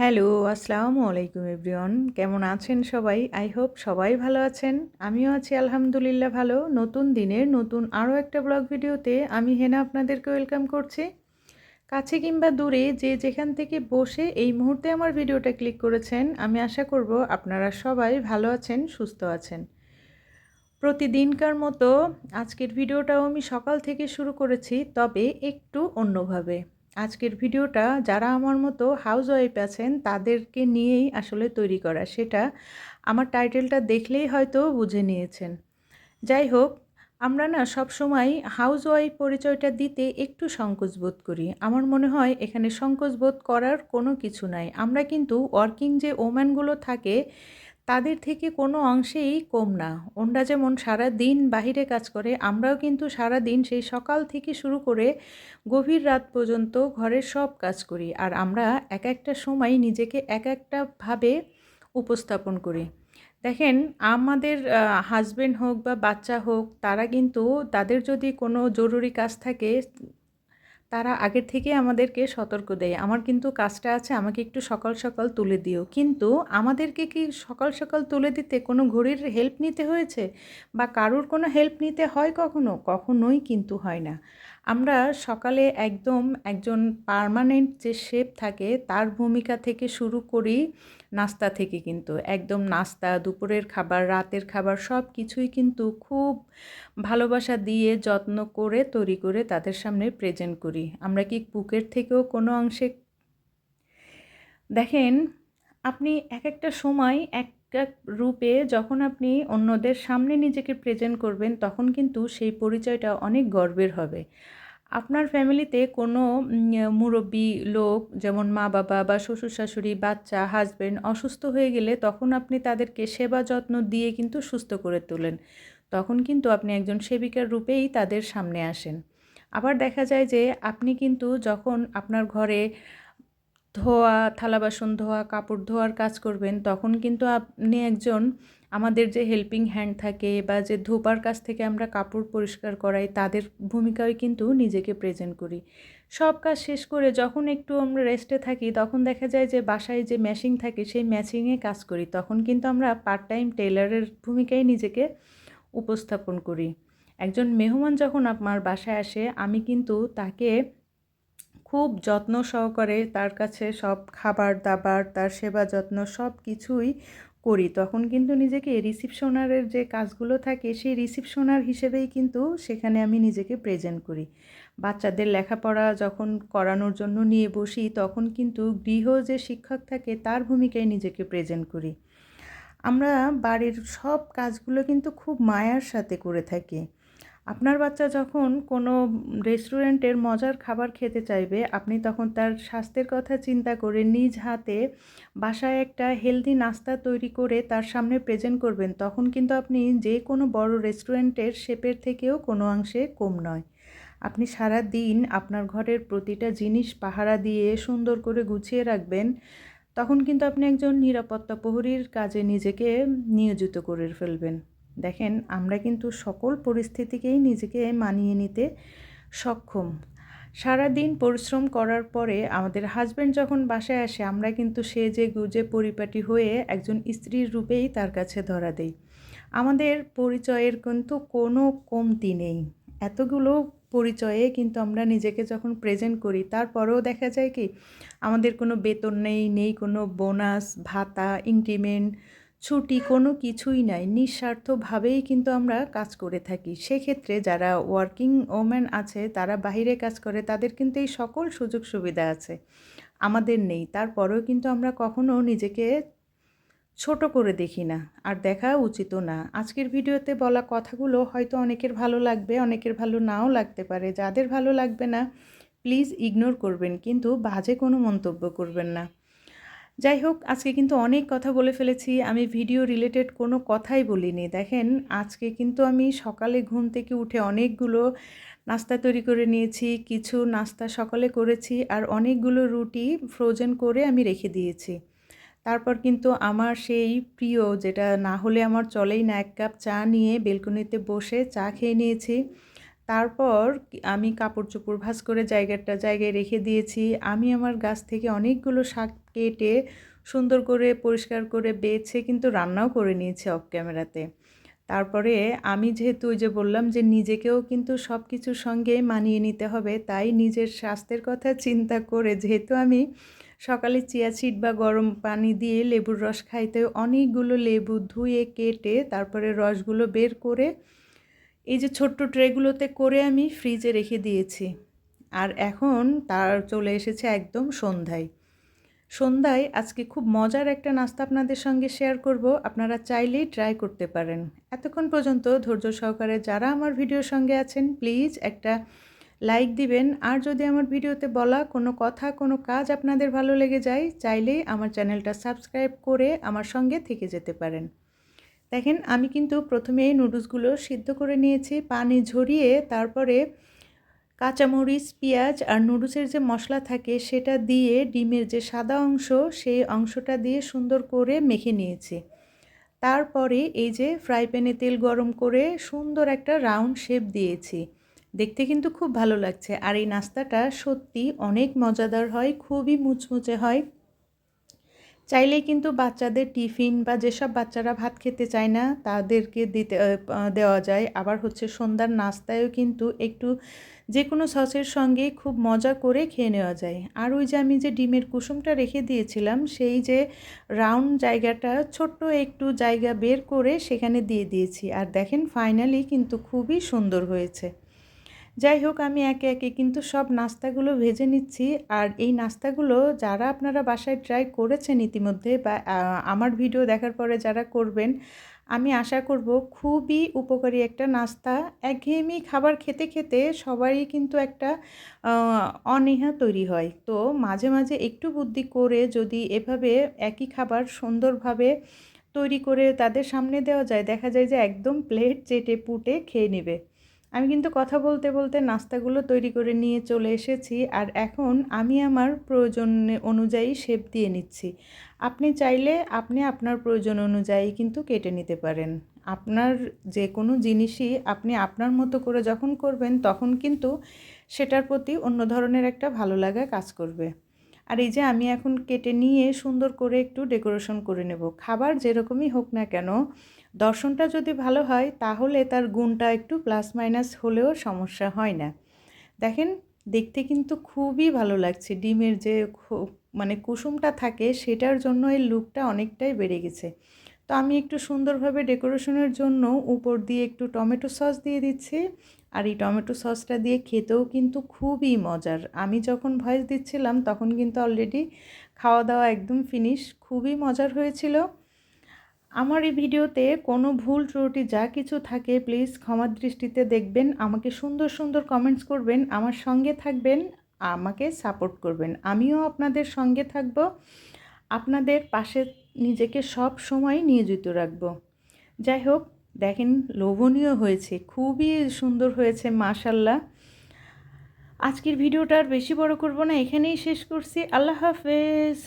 Hello, আসসালামু আলাইকুম everyone. কেমন আছেন সবাই? আই হোপ সবাই ভালো আছেন। আমিও আছি আলহামদুলিল্লাহ ভালো। নতুন দিনের নতুন আরও একটা ব্লগ ভিডিওতে আমি হেনা আপনাদেরকে ওয়েলকাম করছি। কাছে কিংবা দূরে যে যেখান থেকে বসে এই মুহূর্তে আমার ভিডিওটা ক্লিক করেছেন, আমি আশা করব আপনারা সবাই ভালো আছেন, সুস্থ আছেন। প্রতিদিনকার মতো আজকের ভিডিওটাও আমি সকাল থেকে শুরু করেছি, তবে একটু অন্যভাবে। আজকের ভিডিওটা যারা আমার মতো হাউস ওয়াইফ আছেন, তাদেরকে নিয়েই আসলে তৈরি করা। সেটা আমার টাইটেলটা দেখলেই হয়তো বুঝে নিয়েছেন। যাই হোক, আমরা না সব সময় হাউস ওয়াইফ পরিচয়টা দিতে একটু সংকোচ বোধ করি। আমার মনে হয় এখানে সংকোচ বোধ করার কোনো কিছু নাই। আমরা কিন্তু ওয়ার্কিং যে ওম্যানগুলো থাকে তাদের থেকে কোনো অংশেই কম না। ওনরা যেমন সারা দিন বাহিরে কাজ করে, আমরাও কিন্তু সারা দিন সেই সকাল থেকে শুরু করে গভীর রাত পর্যন্ত ঘরের সব কাজ করি। আর আমরা এক একটা সময় নিজেকে এক একটা ভাবে উপস্থাপন করি। দেখেন, আমাদের হাজবেন্ড হোক বা বাচ্চা হোক, তারা কিন্তু তাদের যদি কোনো জরুরি কাজ থাকে তারা আগের থেকে আমাদেরকে সতর্ক দেয়। আমার কিন্তু কাজটা আছে, আমাকে একটু সকাল সকাল তুলে দিও। কিন্তু আমাদেরকে কি সকাল সকাল তুলে দিতে কোনো ঘড়ির হেল্প নিতে হয়েছে? বা কারুর কোনো হেল্প নিতে হয় কখনো? কখনোই কিন্তু হয় না। আমরা সকালে একদম একজন পারমানেন্ট যে শেপ থাকে, তার ভূমিকা থেকে শুরু করি নাস্তা থেকে কিন্তু। একদম নাস্তা, দুপুরের খাবার, রাতের খাবার সব কিছুই কিন্তু খুব ভালোবাসা দিয়ে, যত্ন করে, তৈরি করে তাদের সামনে প্রেজেন্ট করি। আমরা কি বুকের থেকেও কোনো অংশে দেখেন, আপনি এক একটা সময় এক রূপে যখন আপনি অন্যদের সামনে নিজেকে প্রেজেন্ট করবেন, তখন কিন্তু সেই পরিচয়টা অনেক গর্বের হবে। আপনার ফ্যামিলিতে কোনো মুরব্বী লোক যেমন মা বাবা বা শ্বশুর শাশুড়ি, বাচ্চা হাজব্যান্ড অসুস্থ হয়ে গেলে তখন আপনি তাদেরকে সেবা যত্ন দিয়ে কিন্তু সুস্থ করে তোলেন। তখন কিন্তু আপনি একজন সেবিকার রূপেই তাদের সামনে আসেন। আবার দেখা যায় যে আপনি কিন্তু যখন আপনার ঘরে ধোয়া, থালা বাসন ধোয়া, কাপড় ধোয়ার কাজ করবেন, তখন কিন্তু আপনি একজন আমাদের যে হেল্পিং হ্যান্ড থাকে বা যে ধোপার কাছ থেকে আমরা কাপড় পরিষ্কার করাই, তাদের ভূমিকায় কিন্তু নিজেকে প্রেজেন্ট করি। সব কাজ শেষ করে যখন একটু আমরা রেস্টে থাকি, তখন দেখা যায় যে বাসায় যে ম্যাশিং থাকে, সেই ম্যাচিংয়ে কাজ করি। তখন কিন্তু আমরা পার্ট টাইম টেলারের ভূমিকায় নিজেকে উপস্থাপন করি। একজন মেহমান যখন আমার বাসায় আসে, আমি কিন্তু তাকে খুব যত্ন সহকারে তার কাছে সব খাবার, দাবার, তার সেবা যত্ন সব কিছুই করি। তখন কিন্তু নিজেকে রিসিপশনারের যে কাজগুলো থাকে, সেই রিসিপশনার হিসেবেই কিন্তু সেখানে আমি নিজেকে প্রেজেন্ট করি। বাচ্চাদের লেখাপড়া যখন করানোর জন্য নিয়ে বসি, তখন কিন্তু গৃহ যে শিক্ষক থাকে, তার ভূমিকায় নিজেকে প্রেজেন্ট করি। আমরা বাড়ির সব কাজগুলো কিন্তু খুব মায়ার সাথে করে থাকি। আপনার বাচ্চা যখন কোনো রেস্টুরেন্টের মজার খাবার খেতে চাইবে, আপনি তখন তার স্বাস্থ্যের কথা চিন্তা করে নিজ হাতে বাসায় একটা হেলদি নাস্তা তৈরি করে তার সামনে প্রেজেন্ট করবেন। তখন কিন্তু আপনি যে কোনো বড় রেস্টুরেন্টের শেপের থেকেও কোনো অংশে কম নয়। আপনি সারা দিন আপনার ঘরের প্রতিটা জিনিস পাহারা দিয়ে সুন্দর করে গুছিয়ে রাখবেন। তখন কিন্তু আপনি একজন নিরাপত্তা প্রহরীর কাজে নিজেকে নিয়োজিত করে ফেলবেন। দেখেন, আমরা কিন্তু সকল পরিস্থিতিকেই নিজেকে মানিয়ে নিতে সক্ষম। সারা দিন পরিশ্রম করার পরে আমাদের হাজব্যান্ড যখন বাসায় আসে, আমরা কিন্তু সে যে গুজে পরিপাটি হয়ে একজন স্ত্রীর রূপেই তার কাছে ধরা দেই। আমাদের পরিচয়ের কিন্তু কোনো কমতি নেই। এতগুলো পরিচয়ে কিন্তু আমরা নিজেকে যখন প্রেজেন্ট করি, তারপরেও দেখা যায় কি, আমাদের কোনো বেতন নেই নেই কোনো বোনাস ভাতা ইনক্রিমেন্ট ছুটি কোনো কিছুই নাই। নিঃস্বার্থভাবেই কিন্তু আমরা কাজ করে থাকি। সেক্ষেত্রে যারা ওয়ার্কিং ওম্যান আছে, তারা বাহিরে কাজ করে, তাদের কিন্তু এই সকল সুযোগ সুবিধা আছে। আমাদের নেই। তারপরেও কিন্তু আমরা কখনো নিজেকে ছোট করে দেখি না। আর দেখা উচিতও না। আজকের ভিডিওতে বলা কথাগুলো হয়তো অনেকের ভালো লাগবে, অনেকের ভালো নাও লাগতে পারে। যাদের ভালো লাগবে না প্লিজ ইগনোর করবেন। কিন্তু বাজে কোনো মন্তব্য করবেন না। যাই হোক আজকে কিন্তু অনেক কথা বলে ফেলেছি। আমি ভিডিও রিলেটেড কোনো কথাই বলিনি। দেখেন, আজকে কিন্তু আমি সকালে ঘুম থেকে উঠে অনেকগুলো নাস্তা তৈরি করে নিয়েছি, কিছু নাস্তা সকালে করেছি আর অনেকগুলো রুটি ফ্রোজেন করে আমি রেখে দিয়েছি। তারপর কিন্তু আমার সেই প্রিয়, যেটা না হলে আমার চলেই না, এক কাপ চা নিয়ে বেলকনিতে বসে চা খেয়ে নিয়েছি। তারপর আমি কাপড় চোপড় ভাঁজ করে জায়গাটা জায়গায় রেখে দিয়েছি। আমি আমার গাছ থেকে অনেকগুলো শাক কেটে সুন্দর করে, পরিষ্কার করে বেছে কিন্তু রান্নাও করে নিয়েছি অফ ক্যামেরাতে তারপরে আমি যেহেতু ওই যে বললাম যে নিজেকেও কিন্তু সব কিছুর সঙ্গে মানিয়ে নিতে হবে, তাই নিজের স্বাস্থ্যের কথা চিন্তা করে যেহেতু আমি সকালে চিয়া সিড বা গরম পানি দিয়ে লেবুর রস খাইতে অনেকগুলো লেবু ধুয়ে কেটে তারপরে রসগুলো বের করে এই যে ছোট্ট ট্রেগুলোতে করে আমি ফ্রিজে রেখে দিয়েছি। আর এখন তার চলে এসেছে একদম সন্ধ্যায়। সন্ধ্যায় আজকে খুব মজার একটা নাস্তা আপনাদের সঙ্গে শেয়ার করব। আপনারা চাইলেই ট্রাই করতে পারেন। এতক্ষণ পর্যন্ত ধৈর্য সহকারে যারা আমার ভিডিওর সঙ্গে আছেন প্লিজ একটা লাইক দিবেন। আর যদি আমার ভিডিওতে বলা কোনো কথা, কোনো কাজ আপনাদের ভালো লেগে যায়, চাইলেই আমার চ্যানেলটা সাবস্ক্রাইব করে আমার সঙ্গে থেকে যেতে পারেন। দেখেন, আমি কিন্তু প্রথমে নুডলসগুলো সিদ্ধ করে নিয়েছি, পানি ঝরিয়ে তারপরে কাঁচামরিচ, পেঁয়াজ আর নুডুসের যে মশলা থাকে সেটা দিয়ে ডিমের যে সাদা অংশ, সেই অংশটা দিয়ে সুন্দর করে মেখে নিয়েছি। তারপরে এই যে ফ্রাই প্যানে তেল গরম করে সুন্দর একটা রাউন্ড শেপ দিয়েছি। দেখতে কিন্তু খুব ভালো লাগছে আর এই নাস্তাটা সত্যি অনেক মজাদার হয়, খুবই মুচমুচে হয়। চাইলেই কিন্তু বাচ্চাদের টিফিন বা যেসব বাচ্চারা ভাত খেতে চায় না, তাদেরকে দিতে দেওয়া যায়। আবার হচ্ছে সন্ধ্যার নাস্তায়ও কিন্তু একটু যে কোনো সসের সঙ্গে খুব মজা করে খেয়ে নেওয়া যায়। আর ওই যে আমি যে ডিমের কুসুমটা রেখে দিয়েছিলাম, সেই যে রাউন্ড জায়গাটা, ছোট্ট একটু জায়গা বের করে সেখানে দিয়ে দিয়েছি। আর দেখেন, ফাইনালি কিন্তু খুবই সুন্দর হয়েছে। যাই হোক আমি একে একে কিন্তু সব নাস্তাগুলো ভেজে নিচ্ছি। আর এই নাস্তাগুলো যারা আপনারা বাসায় ট্রাই করেছেন ইতিমধ্যে বা আমার ভিডিও দেখার পরে যারা করবেন, আমি আশা করব খুবই উপকারী একটা নাস্তা। একঘেয়েমি খাবার খেতে খেতে সবারই কিন্তু একটা অনীহা তৈরি হয়। তো মাঝে মাঝে একটু বুদ্ধি করে যদি এভাবে একই খাবার সুন্দরভাবে তৈরি করে তাদের সামনে দেওয়া যায়, দেখা যায় যে একদম প্লেট চেটে পুটে খেয়ে নেবে। আমি কিন্তু কথা বলতে বলতে নাস্তাগুলো তৈরি করে নিয়ে চলে এসেছি আর এখন আমি আমার প্রয়োজন অনুযায়ী শেপ দিয়ে নিচ্ছি। আপনি চাইলে আপনি আপনার প্রয়োজন অনুযায়ী কিন্তু কেটে নিতে পারেন। আপনার যে কোনো জিনিসই আপনি আপনার মতো করে যখন করবেন তখন কিন্তু সেটার প্রতি অন্য ধরনের একটা ভালো লাগা কাজ করবে। আর এই যে আমি এখন কেটে নিয়ে সুন্দর করে একটু ডেকোরেশন করে নেব। খাবার যেরকমই হোক না কেন দর্শনটা যদি ভালো হয়, তাহলে তার গুণটা একটু প্লাস মাইনাস হলেও সমস্যা হয় না। দেখেন, দেখতে কিন্তু খুবই ভালো লাগছে। ডিমের যে মানে কুসুমটা থাকে, সেটার জন্য এই লুকটা অনেকটাই বেড়ে গেছে। তো আমি একটু সুন্দরভাবে ডেকোরেশনের জন্য উপর দিয়ে একটু টমেটো সস দিয়ে দিচ্ছি। আর এই টমেটো সসটা দিয়ে খেতেও কিন্তু খুবই মজার। আমি যখন ভয়েস দিচ্ছিলাম, তখন কিন্তু অলরেডি খাওয়া দাওয়া একদম ফিনিশ খুবই মজার হয়েছিল। আমার এই ভিডিওতে কোনো ভুল, ত্রুটি যা কিছু থাকে প্লিজ ক্ষমার দৃষ্টিতে দেখবেন, আমাকে সুন্দর সুন্দর কমেন্টস করবেন, আমার সঙ্গে থাকবেন, আমাকে সাপোর্ট করবেন। আমিও আপনাদের সঙ্গে থাকব, আপনাদের পাশে নিজেকে সব সময় নিয়োজিত রাখব। যাই হোক, দেখেন লোভনীয় হয়েছে, খুবই সুন্দর হয়েছে মাশাল্লাহ আজকের ভিডিওটা আর বেশি বড় করব না, এখানেই শেষ করছি, আল্লাহ হাফেজ।